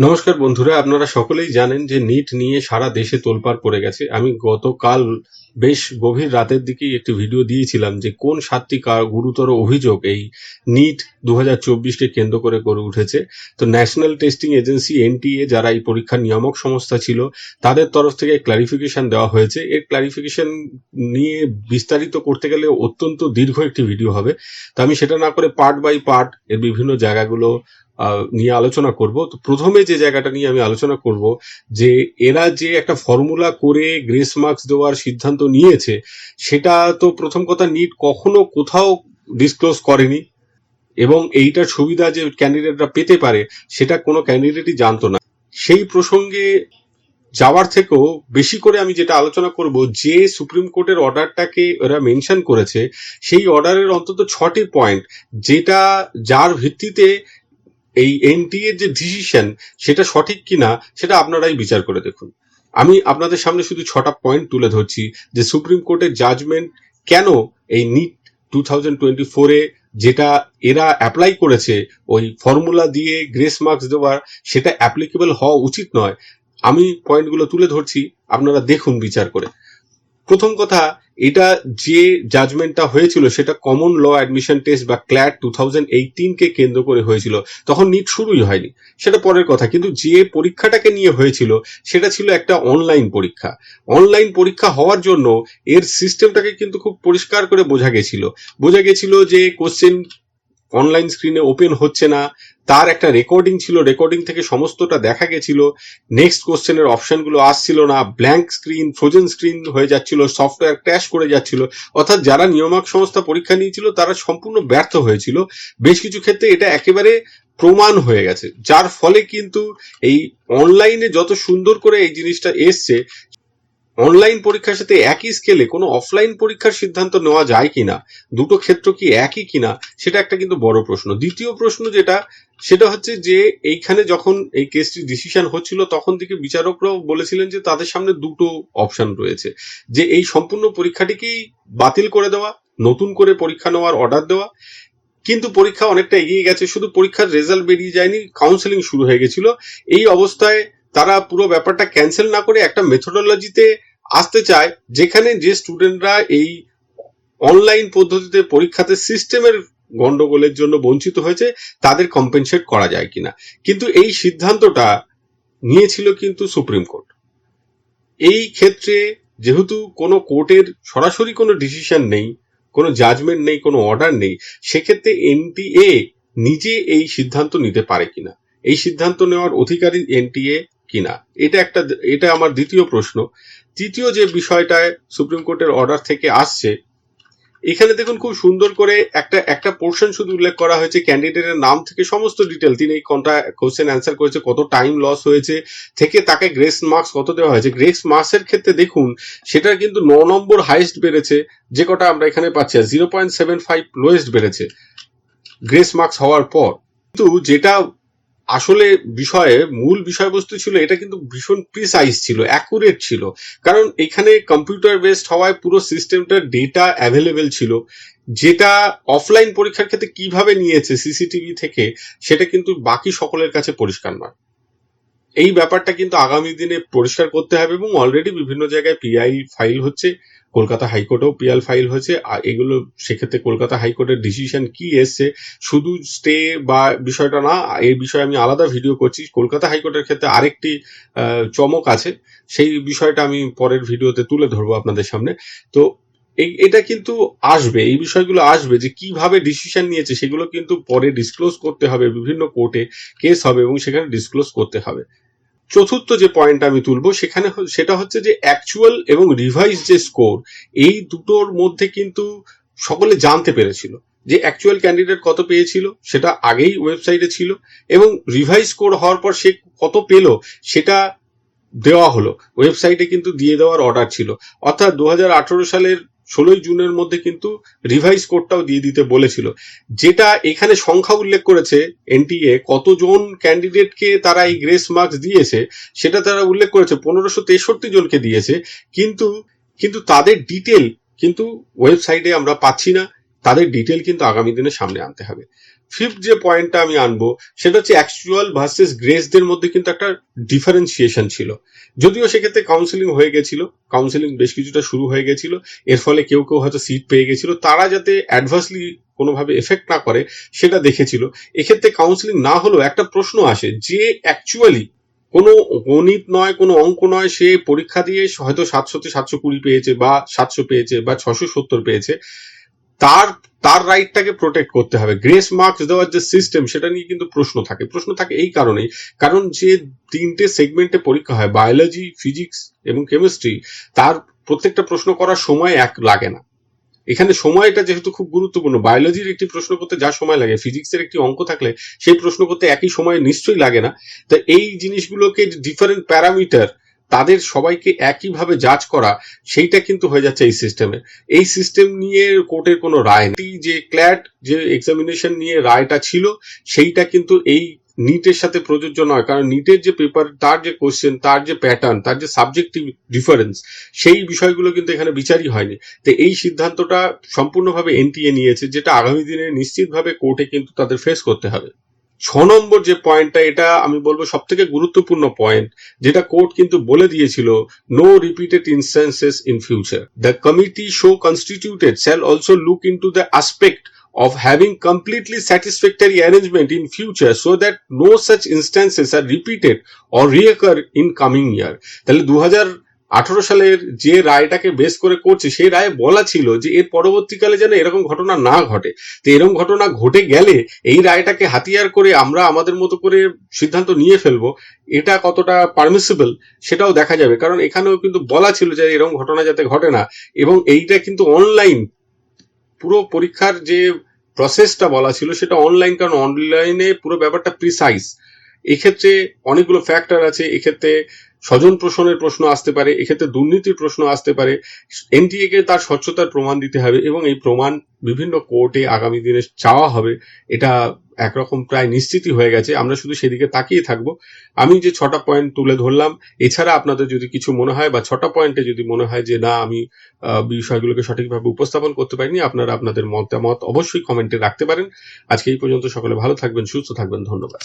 নমস্কার বন্ধুরা, আপনারা সকলেই জানেন যে নিট নিয়ে সারা দেশে তোলপাড় পড়ে গেছে। আমি গতকাল বেশ গভীর রাতের দিকেই একটি ভিডিও দিয়েছিলাম যে কোন সাতটি কা- গুরুতর অভিযোগ এই নিট দু চব্বিশকে কেন্দ্র করে করে উঠেছে। তো ন্যাশনাল টেস্টিং এজেন্সি, এনটিএ, যারা এই পরীক্ষার নিয়ামক সংস্থা ছিল, তাদের তরফ থেকে ক্লারিফিকেশন দেওয়া হয়েছে। এর ক্লারিফিকেশন নিয়ে বিস্তারিত করতে গেলে অত্যন্ত দীর্ঘ একটি ভিডিও হবে। তো আমি সেটা না করে পার্ট বাই পার্ট এর বিভিন্ন জায়গাগুলো নিয়ে আলোচনা করব। তো প্রথমে যে জায়গাটা নিয়ে আমি আলোচনা করব, যে এরা যে একটা ফর্মুলা করে গ্রেস মার্কস দেওয়ার সিদ্ধান্ত নিয়েছে, সেটা তো প্রথম কথা নিট কখনো কোথাও ডিসক্লোজ করেনি এবং এইটার সুবিধা যে ক্যান্ডিডেটরা পেতে পারে, সেটা কোনো ক্যান্ডিডেটই জানতো না। সেই প্রসঙ্গে যাওয়ার থেকেও বেশি করে আমি যেটা আলোচনা করব, যে সুপ্রিম কোর্টের অর্ডারটাকে ওরা মেনশন করেছে, সেই অর্ডারের অন্তত ছটি পয়েন্ট, যেটা যার ভিত্তিতে এই এনটিএর যে ডিসিশন সেটা সঠিক কিনা, সেটা আপনারাই বিচার করে দেখুন। আমি আপনাদের সামনে শুধু ছটা পয়েন্ট তুলে ধরছি যে সুপ্রিম কোর্টের জাজমেন্ট কেন এই নিট টু থাউজেন্ড টোয়েন্টি ফোরে যেটা এরা অ্যাপ্লাই করেছে, ওই ফর্মুলা দিয়ে গ্রেস মার্কস দেওয়ার, সেটা অ্যাপ্লিকেবল হওয়া উচিত নয়। আমি পয়েন্টগুলো তুলে ধরছি, আপনারা দেখুন বিচার করে। প্রথম কথা, এটা যে জাজমেন্টটা হয়েছিল, সেটা কমন ল অ্যাডমিশন টেস্ট বা ক্ল্যাট টু থাউজেন্ড কে কেন্দ্র করে হয়েছিল। তখন নিট শুরুই হয়নি। সেটা পরের কথা, কিন্তু যে পরীক্ষাটাকে নিয়ে হয়েছিল, সেটা ছিল একটা অনলাইন পরীক্ষা। অনলাইন পরীক্ষা হওয়ার জন্য এর সিস্টেমটাকে কিন্তু খুব পরিষ্কার করে বোঝা গেছিল। বোঝা গেছিল যে কোশ্চেন অনলাইন স্ক্রিনে ওপেন হচ্ছে না। তার একটা রেকর্ডিং ছিল রেকর্ডিং থেকে সমস্তটা দেখা গেছিল। নেক্সট কোশ্চেনের অপশনগুলো আসছিল না। ব্ল্যাঙ্ক স্ক্রিন ফ্রোজেন স্ক্রিন হয়ে যাচ্ছিল সফটওয়্যার ক্র্যাশ করে যাচ্ছিল। অর্থাৎ যারা নিয়ামক সংস্থা পরীক্ষা নিয়েছিল, তারা সম্পূর্ণ ব্যর্থ হয়েছিল। বেশ কিছু ক্ষেত্রে এটা একেবারে প্রমাণ হয়ে গেছে। যার ফলে কিন্তু এই অনলাইনে যত সুন্দর করে এই জিনিসটা এসছে অনলাইন পরীক্ষার সাথে একই স্কেলে কোনো অফলাইন পরীক্ষার সিদ্ধান্ত নেওয়া যায় কিনা? দুটো ক্ষেত্র কি একই কিনা? সেটা একটা কিন্তু বড় প্রশ্ন। দ্বিতীয় প্রশ্ন যেটা, সেটা হচ্ছে যে এইখানে যখন এই কেসটি ডিসিশন হচ্ছিল, তখন থেকে বিচারকরাও বলেছিলেন যে তাদের সামনে দুটো অপশন রয়েছে। যে এই সম্পূর্ণ পরীক্ষাটিকেই বাতিল করে দেওয়া, নতুন করে পরীক্ষা নেওয়ার অর্ডার দেওয়া। কিন্তু পরীক্ষা অনেকটা এগিয়ে গেছে, শুধু পরীক্ষার রেজাল্ট বেরিয়ে যায়নি কাউন্সেলিং শুরু হয়ে গেছিল। এই অবস্থায় তারা পুরো ব্যাপারটা ক্যান্সেল না করে একটা মেথোডোলজিতে আসতে চায়, যেখানে যে স্টুডেন্টরা এই অনলাইন পদ্ধতিতে পরীক্ষাতে সিস্টেমের গন্ডগোলের জন্য বঞ্চিত হয়েছে, তাদের কম্পেনসেট করা যায় কিনা। কিন্তু এই সিদ্ধান্তটা নিয়েছিল কিন্তু সুপ্রিম কোর্ট। এই ক্ষেত্রে যেহেতু কোনো কোর্টের সরাসরি কোনো ডিসিশন নেই, কোনো জাজমেন্ট নেই, কোনো অর্ডার নেই, সেক্ষেত্রে এনটিএ নিজে এই সিদ্ধান্ত নিতে পারে কিনা। এই সিদ্ধান্ত নেওয়ার অধিকারী এনটিএ কিনা? এটা একটা এটা আমার দ্বিতীয় প্রশ্ন। তৃতীয় যে বিষয়টায় সুপ্রিম কোর্টের অর্ডার থেকে আসছে, এখানে দেখুন খুব সুন্দর করে একটা একটা পোর্শন শুধু উল্লেখ করা হয়েছে ক্যান্ডিডেটের নাম থেকে সমস্ত ডিটেল। তিনি এই কোনটা কোশ্চেন অ্যান্সার করেছে, কত টাইম লস হয়েছে, থেকে তাকে গ্রেস মার্কস কত দেওয়া হয়েছে। গ্রেস মার্কসের ক্ষেত্রে দেখুন, সেটার কিন্তু ন নম্বর হাইয়েস্ট বেড়েছে, যে কটা আমরা এখানে পাচ্ছি zero point seven five lowest বেড়েছে, গ্রেস মার্কস হওয়ার পর। কিন্তু যেটা আসলে বিষয়ে, মূল বিষয়বস্তু ছিল, এটা কিন্তু ভীষণ প্রিসাইজ ছিল অ্যাকুরেট ছিল। কারণ এখানে কম্পিউটার বেসড হওয়ায় পুরো সিস্টেমটার ডেটা অ্যাভেলেবেল ছিল। যেটা অফলাইন পরীক্ষার ক্ষেত্রে কীভাবে নিয়েছে সিসিটিভি থেকে, সেটা কিন্তু বাকি সকলের কাছে পরিষ্কার নয়। এই ব্যাপারটা কিন্তু আগামী দিনে পরিষ্কার করতে হবে এবং অলরেডি বিভিন্ন জায়গায় পিআই ফাইল হচ্ছে। কলকাতা হাইকোর্টেও পিএল ফাইল হয়েছে, আর এগুলো সেক্ষেত্রে কলকাতা হাইকোর্টের ডিসিশন কি এসছে, শুধু স্টে বা বিষয়টা না, এই বিষয়ে আমি আলাদা ভিডিও করছি। কলকাতা হাইকোর্টের ক্ষেত্রে আরেকটি চমক আছে, সেই বিষয়টা আমি পরের ভিডিওতে তুলে ধরবো আপনাদের সামনে। তো এটা কিন্তু আসবে, এই বিষয়গুলো আসবে যে কীভাবে ডিসিশন নিয়েছে, সেগুলো কিন্তু পরে ডিসক্লোজ করতে হবে, বিভিন্ন কোর্টে কেস হবে এবং সেখানে ডিসক্লোজ করতে হবে। চতুর্থ যে পয়েন্ট আমি তুলবো, সেখানে সেটা হচ্ছে যে অ্যাকচুয়াল এবং রিভাইজ যে স্কোর এই দুটোর মধ্যে কিন্তু সকলে জানতে পেরেছিল যে অ্যাকচুয়াল ক্যান্ডিডেট কত পেয়েছিল, সেটা আগেই ওয়েবসাইটে ছিল এবং রিভাইজ স্কোর হওয়ার পর সে কত পেল, সেটা দেওয়া হলো। ওয়েবসাইটে কিন্তু দিয়ে দেওয়ার অর্ডার ছিল। অর্থাৎ দু হাজার আঠেরো সালের ষোলোই জুনের মধ্যে কিন্তু রিভাইজ কোডটাও দিয়ে দিতে বলেছিল। যেটা এখানে সংখ্যা উল্লেখ করেছে এনটিএ, কতজন ক্যান্ডিডেটকে তারা এই গ্রেস মার্কস দিয়েছে, সেটা তারা উল্লেখ করেছে, পনেরোশো তেষট্টি জনকে দিয়েছে। কিন্তু কিন্তু তাদের ডিটেল কিন্তু ওয়েবসাইটে আমরা পাচ্ছি না। তাদের ডিটেল কিন্তু আগামী দিনে সামনে আনতে হবে। ফিফথ যে পয়েন্টটা আমি আনব, সেটা হচ্ছে অ্যাকচুয়াল ভার্সেস গ্রেসদের মধ্যে কিন্তু একটা ডিফারেন্সিয়েশন ছিল। যদিও সেক্ষেত্রে কাউন্সিলিং হয়ে গেছিল কাউন্সিলিং বেশ কিছুটা শুরু হয়ে গেছিল, এর ফলে কেউ কেউ হয়তো সিট পেয়ে গেছিল, তারা যাতে অ্যাডভার্সলি কোনোভাবে এফেক্ট না করে, সেটা দেখেছিল। এক্ষেত্রে কাউন্সিলিং না হলেও একটা প্রশ্ন আসে, যে অ্যাকচুয়ালি কোনো গণিত নয়, কোনো অঙ্ক নয়, সে পরীক্ষা দিয়ে হয়তো সাতশোতে সাতশো কুড়ি পেয়েছে বা সাতশো পেয়েছে বা ছশো সত্তর পেয়েছে তার তার রাইটটাকে প্রোটেক্ট করতে হবে। গ্রেস মার্কস দেওয়ার যে সিস্টেম সেটা নিয়ে কিন্তু প্রশ্ন থাকে। প্রশ্ন থাকে এই কারণেই। কারণ যে তিনটে সেগমেন্টে পরীক্ষা হয় বায়োলজি ফিজিক্স এবং কেমিস্ট্রি তার প্রত্যেকটা প্রশ্ন করার সময় এক লাগে না। এখানে সময়টা যেহেতু খুব গুরুত্বপূর্ণ বায়োলজির একটি প্রশ্ন করতে যা সময় লাগে ফিজিক্সের একটি অঙ্ক থাকলে সেই প্রশ্ন করতে একই সময় নিশ্চয়ই লাগে না। তো এই জিনিসগুলোকে ডিফারেন্ট প্যারামিটার তাদের সবাইকে একইভাবে জাজ করা, সেইটা কিন্তু হয়ে যাচ্ছে এই সিস্টেমে এই সিস্টেম নিয়ে কোর্টের কোনো রায় নেই। যে ক্ল্যাট যে এক্সামিনেশন নিয়ে রায়টা ছিল, সেইটা কিন্তু এই নিটের সাথে প্রযোজ্য নয়। কারণ নিটের যে পেপার তার যে কোশ্চেন তার যে প্যাটার্ন তার যে সাবজেক্টিভ ডিফারেন্স সেই বিষয়গুলো কিন্তু এখানে বিচারই হয়নি। তো এই সিদ্ধান্তটা সম্পূর্ণভাবে এনটিএ নিয়েছে, যেটা আগামী দিনে নিশ্চিতভাবে কোর্টে কিন্তু তাদের ফেস করতে হবে। ছ নম্বর যে পয়েন্টটা এটা আমি বলব সব থেকে গুরুত্বপূর্ণ পয়েন্ট যেটা কোর্ট কিন্তু বলে দিয়েছিল no repeated instances in future the committee so constituted shall also look into the aspect of having completely satisfactory arrangement in future so that no such instances are repeated or reoccur in coming year. তাহলে দু হাজার আঠারো সালের যে রায়টাকে base করে করছে, সেই রায়ে বলা ছিল যে এর পরবর্তীকালে যেন এরকম ঘটনা না ঘটে। তো এরকম ঘটনা ঘটে গেলে এই রায়টাকে হাতিয়ার করে আমরা আমাদের মতো করে সিদ্ধান্ত নিয়ে ফেলব, এটা কতটা পারমিসিবল সেটাও দেখা যাবে। কারণ এখানেও কিন্তু বলা ছিল যে এরকম ঘটনা যাতে ঘটে না, এবং এইটা কিন্তু অনলাইন পুরো পরীক্ষার যে প্রসেসটা বলা ছিল সেটা অনলাইন কারণ অনলাইনে পুরো ব্যাপারটা প্রিসাইজ এক্ষেত্রে অনেকগুলো ফ্যাক্টর আছে, এক্ষেত্রে স্বজন প্রশ্নের প্রশ্ন আসতে পারে, এক্ষেত্রে দুর্নীতির প্রশ্ন আসতে পারে। এনটিএ কে তার স্বচ্ছতার প্রমাণ দিতে হবে এবং এই প্রমাণ বিভিন্ন কোর্টে আগামী দিনে চাওয়া হবে, এটা একরকম প্রায় নিশ্চিতই হয়ে গেছে। আমরা শুধু সেদিকে তাকিয়ে থাকব। আমি যে ছটা পয়েন্ট তুলে ধরলাম, এছাড়া আপনাদের যদি কিছু মনে হয় বা ছটা পয়েন্টে যদি মনে হয় যে না, আমি বিষয়গুলোকে সঠিকভাবে উপস্থাপন করতে পারিনি, আপনারা আপনাদের মতামত অবশ্যই কমেন্টে রাখতে পারেন। আজকে এই পর্যন্ত সকলে ভালো থাকবেন, সুস্থ থাকবেন, ধন্যবাদ।